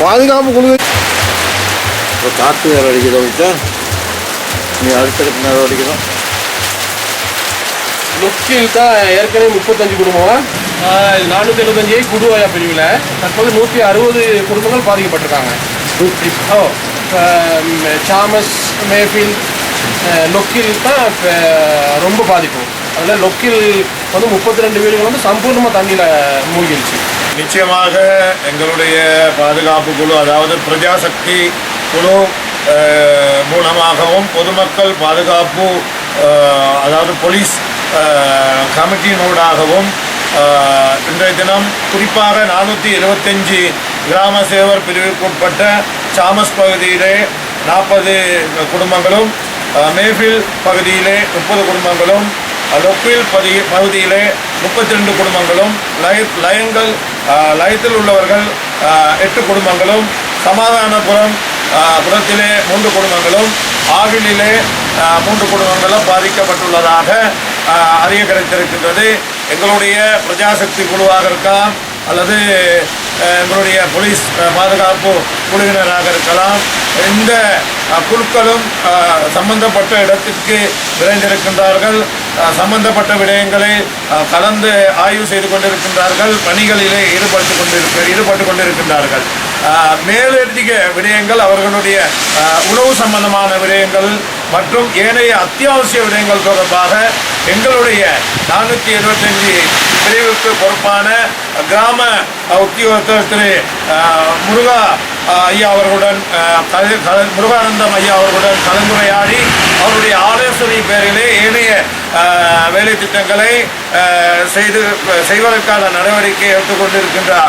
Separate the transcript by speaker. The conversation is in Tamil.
Speaker 1: பாதுகாப்பு குழு இப்போ காற்று வேறு அடிக்கிறத விட்டா நீ அடுத்தடுப்பு நேரம் அடிக்கிறோம்
Speaker 2: நொக்கியில் தான் ஏற்கனவே முப்பத்தஞ்சு குடும்பம்? நானூற்றி எழுபத்தஞ்சு குடுவாயா பிரிவில்? தற்போது நூற்றி அறுபது குடும்பங்கள் பாதிக்கப்பட்டிருக்காங்க. இப்போ சாமஸ் மேஃபில் லொக்கில் தான் ரொம்ப பாதிக்கும் அதில் லொக்கில் வந்து முப்பத்தி ரெண்டு வீடுகள் வந்து சம்பூர்ணமாக தண்ணியில் மூழ்கிடுச்சு
Speaker 3: நிச்சயமாக எங்களுடைய பாதுகாப்பு குழு அதாவது பிரஜாசக்தி குழு மூலமாகவும் பொதுமக்கள் பாதுகாப்பு அதாவது போலீஸ் கமிட்டியினூடாகவும் இன்றைய தினம் குறிப்பாக நானூற்றி எழுபத்தஞ்சு கிராம சேவர் பிரிவுக்குட்பட்ட சாமஸ் பகுதியிலே நாற்பது குடும்பங்களும் மேஃபில் பகுதியிலே முப்பது குடும்பங்களும் லொப்பில் பதி பகுதியிலே முப்பத்தி ரெண்டு குடும்பங்களும் லய லயங்கள் லயத்தில் உள்ளவர்கள் எட்டு குடும்பங்களும் சமாதானபுரம் புறத்திலே மூன்று குடும்பங்களும் ஆவிலிலே மூன்று குடும்பங்களும் பாதிக்கப்பட்டுள்ளதாக அறிய கிடைத்திருக்கின்றது எங்களுடைய பிரஜாசக்தி குழுவாக இருக்கலாம் அல்லது எங்களுடைய போலீஸ் பாதுகாப்பு குழுவினராக இருக்கலாம். இந்த குழுக்களும் சம்பந்தப்பட்ட இடத்திற்கு விரைந்திருக்கின்றார்கள். சம்பந்தப்பட்ட விடயங்களை கலந்து ஆய்வு செய்து கொண்டிருக்கின்றார்கள் பணிகளிலே ஈடுபட்டு கொண்டிருக்க ஈடுபட்டு கொண்டிருக்கின்றார்கள். அஹ், மேலதிக விடயங்கள் அவர்களுடைய உணவு சம்பந்தமான விடயங்கள் மற்றும் ஏனைய அத்தியாவசிய விடயங்கள் தொடர்பாக எங்களுடைய நானூற்றி எழுபத்தஞ்சு பிரிவுக்கு பொறுப்பான கிராம உத்தியோகத்தர் திரு முருகா ஐயா அவர்களுடன் முருகானந்தம் ஐயா அவர்களுடன் கலந்துரையாடி அவருடைய ஆலோசனை பேரிலே ஏனைய வேலை திட்டங்களை செய்து செய்வதற்கான நடவடிக்கை எடுத்துக்கொண்டிருக்கின்றார்.